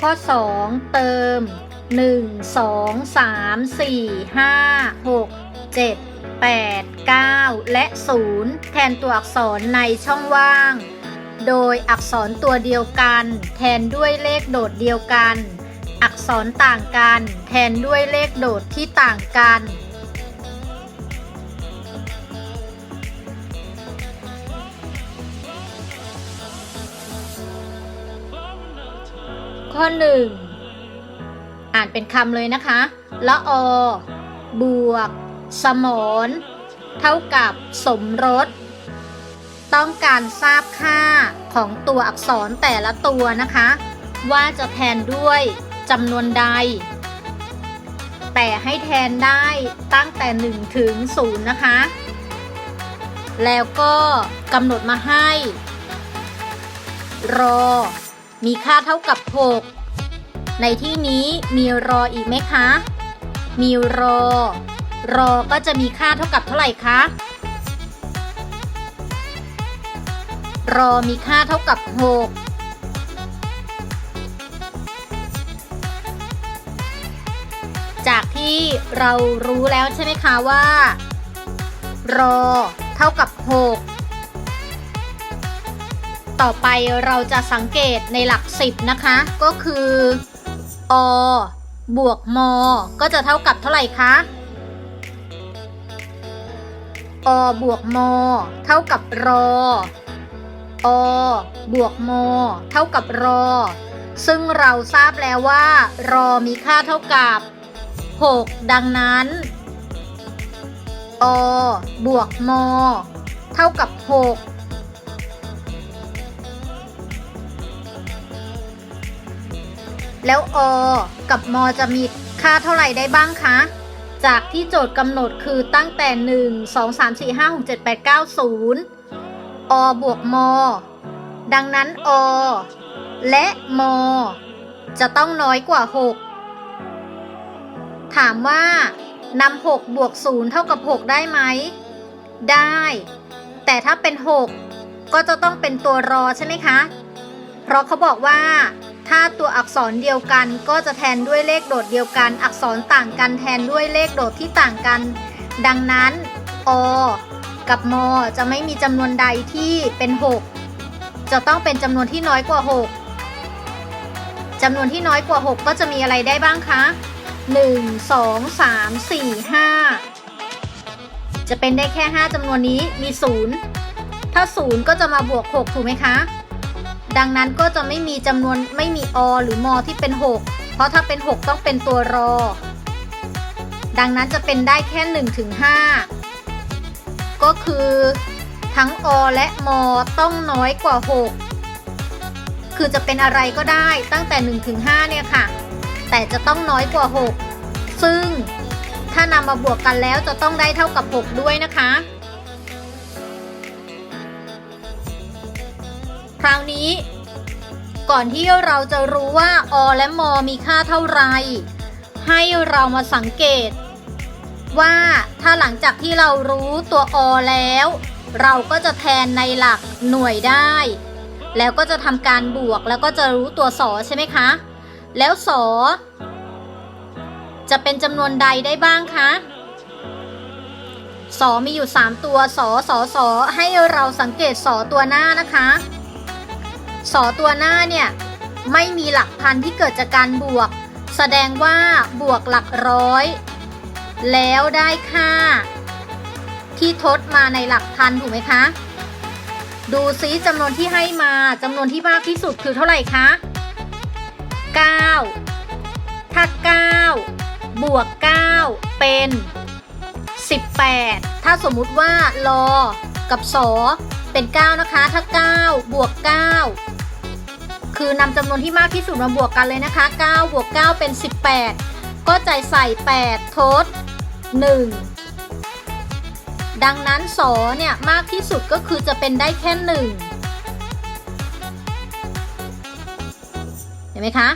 ข้อ 2 เติม 1 2 3 4 5 6 7 8 9 และ 0 แทนตัวอักษรในช่องว่าง โดยอักษรตัวเดียวกัน แทนด้วยเลขโดดเดียวกัน อักษรต่างกัน แทนด้วยเลขโดดที่ต่างกัน ข้อ1อ่านเป็นคำเลยนะคะละอ บวก สมรเท่ากับสมรส ต้องการทราบค่าของตัวอักษรแต่ละตัวนะคะ ว่าจะแทนด้วยจำนวนใด แต่ให้แทนได้ตั้งแต่ 1 ถึง 0 นะคะ แล้วก็กำหนดมาให้ รอ มีค่าเท่ากับ 6 ในที่นี้มีรออีกไหมคะ มีรอ รอก็จะมีค่าเท่ากับเท่าไหร่คะ รอมีค่าเท่ากับ 6 จากที่เรารู้แล้วใช่ไหมคะว่า รอเท่ากับ 6 ต่อไปเราจะสังเกตในหลัก 10 นะคะ ก็คือ อบวกมก็จะเท่ากับเท่าไหร่คะอบวกมเท่ากับรออบวกมเท่ากับรอ ซึ่งเราทราบแล้วว่า รอมีค่าเท่ากับ 6 ดังนั้นอบวกมเท่ากับ 6 แล้วอกับมจะมีค่าเท่าไหร่ได้บ้างคะ จากที่โจทย์กำหนดคือตั้งแต่ 1 2 3 4 5 6 7 8 9 0 อบวกม ดังนั้นอและม จะต้องน้อยกว่า 6 ถามว่านำ6บวก0เท่ากับ 6 ได้ไหม ได้ แต่ถ้าเป็น 6 ก็จะต้องเป็นตัวรอใช่ไหมคะ เพราะเขาบอกว่า ถ้าตัวอักษรเดียวกันก็จะแทนด้วยเลขโดดเดียวกัน อักษรต่างกันแทนด้วยเลขโดดที่ต่างกัน ดังนั้นอกับมจะไม่มีจำนวนใดที่เป็น 6 จะต้องเป็นจำนวนที่น้อยกว่า 6จำนวนที่น้อยกว่า 6 ก็จะมีอะไรได้บ้างคะ 1 2 3 4 5 จะเป็นได้แค่ 5จำนวนนี้มี 0 ถ้า 0 ก็จะมาบวก 6 ถูกไหมคะ ดังนั้นก็จะไม่มีจำนวนไม่มีอหรือมที่เป็น 6 เพราะถ้าเป็น 6 ต้องเป็นตัวรอ ดังนั้นจะเป็นได้แค่1ถึง5ก็คือทั้งอและมต้องน้อยกว่า 6 คือจะเป็นอะไรก็ได้ตั้งแต่1ถึง5เนี่ยค่ะ แต่จะต้องน้อยกว่า 6 ซึ่งถ้านำมาบวกกันแล้วจะต้องได้เท่ากับ 6 ด้วยนะคะ คราวนี้ ก่อนที่เราจะรู้ว่าอและมมีค่าเท่าไหรให้เรามาสังเกต ว่าถ้าหลังจากที่เรารู้ตัวอแล้ว เราก็จะแทนในหลักหน่วยได้ แล้วก็จะทำการบวกแล้วก็จะรู้ตัวสอใช่ไหมคะ แล้วสอจะเป็นจำนวนใดได้บ้างคะสอมีอยู่ 3 ตัวสอสอสอให้เราสังเกตสอตัวหน้านะคะ สอตัวหน้าเนี่ยไม่มีหลักพันที่เกิดจากการบวก แสดงว่าบวกหลักร้อย แล้วได้ค่า ที่ทดมาในหลักพันถูกไหมคะ ดูซิจำนวนที่ให้มาจำนวนที่มากที่สุดคือเท่าไหร่คะ 9 ถ้า 9 บวก 9 เป็น 18 ถ้าสมมุติว่าลอกับสอ เป็น 9 นะคะ ถ้า 9 บวก 9 คือนำจำนวนที่มากที่สุดมาบวกกันเลยนะคะ 9 บวก 9 เป็น 18 ก็ใจใส่ 8 ทด 1 ดังนั้นสอเนี่ยมากที่สุดก็คือจะเป็นได้แค่ 1 เห็นไหมคะ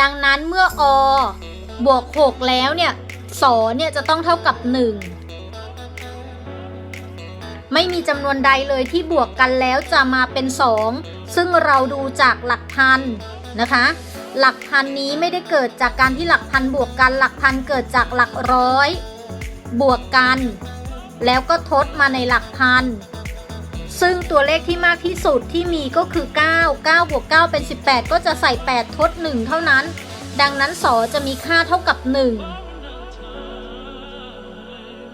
ดังนั้นเมื่ออบวก 6 แล้วเนี่ยสอเนี่ยจะต้องเท่ากับ 1 ไม่มีจำนวนใดเลยที่บวกกันแล้วจะมาเป็น 2 ซึ่งเราดูจากหลักพันนะคะ หลักพันนี้ไม่ได้เกิดจากการที่หลักพันบวกกันหลักพันเกิดจากหลักร้อย บวกกัน แล้วก็ทดมาในหลักพัน ซึ่งตัวเลขที่มากที่สุดที่มีก็คือ 9 9บวก9เป็น 18 ก็จะใส่ 8 ทด 1 เท่านั้น ดังนั้นสอจะมีค่าเท่ากับ 1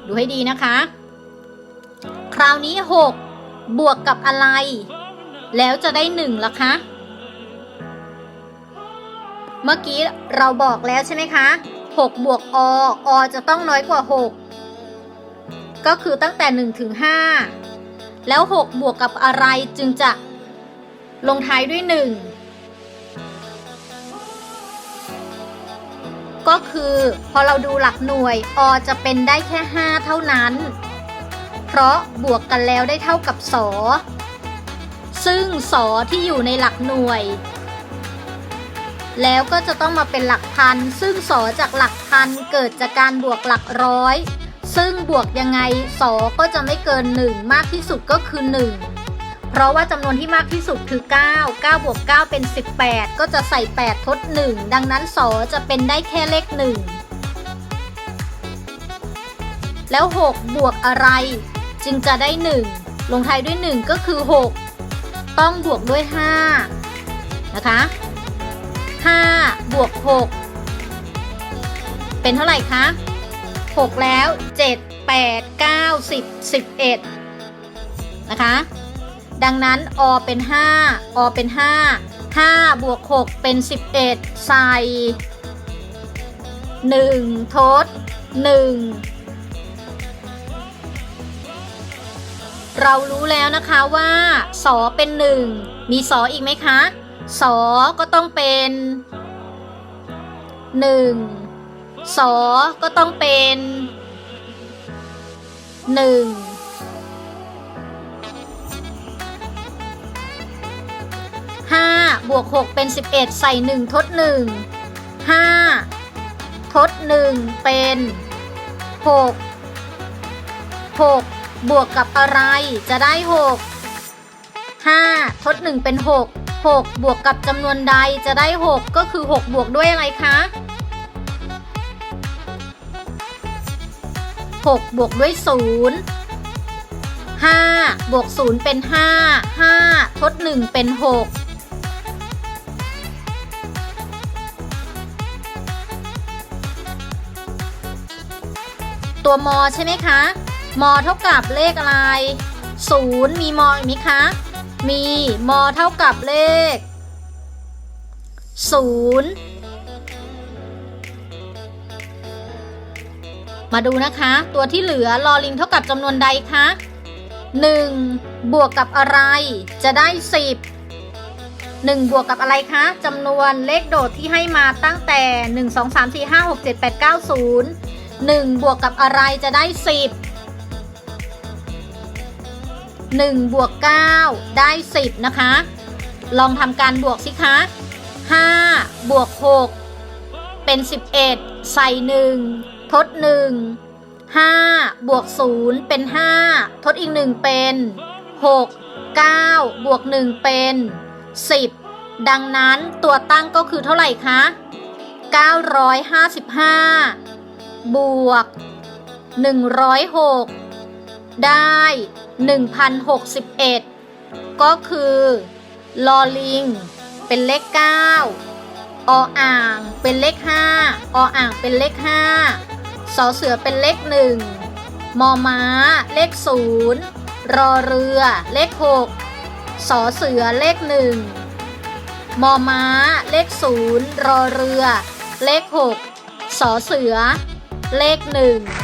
ดูให้ดีนะคะ คราวนี้ 6 บวกกับอะไร แล้วจะได้1ล่ะคะ เมื่อกี้เราบอกแล้วใช่ไหมคะ 6 บวกออจะต้องน้อยกว่า 6 ก็คือตั้งแต่ 1 ถึง 5 แล้ว 6 บวกกับอะไรจึงจะลงท้ายด้วย 1 ก็คือพอเราดูหลักหน่วยอจะเป็นได้แค่ 5 เท่านั้น เพราะบวกกันแล้วได้เท่ากับสอซึ่งสอที่อยู่ในหลักหน่วย แล้วก็จะต้องมาเป็นหลักพัน ซึ่งสอจากหลักพันเกิดจากการบวกหลักร้อย ซึ่งบวกยังไงสอก็จะไม่เกิน 1 มากที่สุดก็คือ 1 เพราะว่าจำนวนที่มากที่สุดคือ 9 9บวก9เป็น 18 ก็จะใส่ 8 ทด 1 ดังนั้นสอจะเป็นได้แค่เลข 1 แล้ว 6 บวกอะไร จึงจะได้ 1 ลงท้ายด้วย 1 ก็คือ 6 ต้องบวกด้วย 5 นะคะ 5 บวก 6 เป็นเท่าไหร่คะ 6 แล้ว 7 8 9 10 11 นะคะ ดังนั้นอเป็น 5อเป็น 5 5 บวก 6 เป็น 11 ใส่ 1 ทด 1 เรารู้แล้วนะคะว่าสอเป็น1มีสออีกไหมคะสอก็ต้องเป็น1สอก็ต้องเป็น1 5บวก6เป็น11ใส่1ทด1 5ทด1เป็น6 6 บวกกับอะไรจะได้ 6 5 ทด 1 เป็น 6 6 บวกกับจำนวนใดจะได้ 6 ก็คือ 6 บวกด้วยอะไรคะ 6 บวกด้วย 0 5 บวก 0 เป็น 5 5 ทด 1 เป็น 6ตัวมอใช่ไหมคะ มอเท่ากับเลขอะไร0มีมออีกไหมคะ มีมอเท่ากับเลข0มาดูนะคะ ตัวที่เหลือลอลิงเท่ากับจำนวนใดคะ 1 บวกกับอะไร จะได้ 10 1 บวกกับอะไรคะจำนวนเลขโดดที่ให้มาตั้งแต่ 1 2 3 4 5 6 7 8 9 0 1 บวกกับอะไรจะได้ 10 1บวก9ได้ 10 นะคะ ลองทำการบวกสิคะ5บวก6เป็น 11 ใส่ 1 ทด 1 5บวก0เป็น 5 ทดอีก 1 เป็น 6 9 บวก 1 เป็น 10 ดังนั้นตัวตั้งก็คือเท่าไหร่คะ 955 บวก 106 ได้ 1061 ก็คือลอลิง เป็นเลข 9 ออ่าง เป็นเลข 5 ออ่างเป็นเลข 5 สอเสือเป็นเลข 1 มอม้า เลข 0 รอเรือ เลข 6 สอเสือเลข 1 มอม้า เลข 0 รอเรือ เลข 6 สอเสือ เลข 1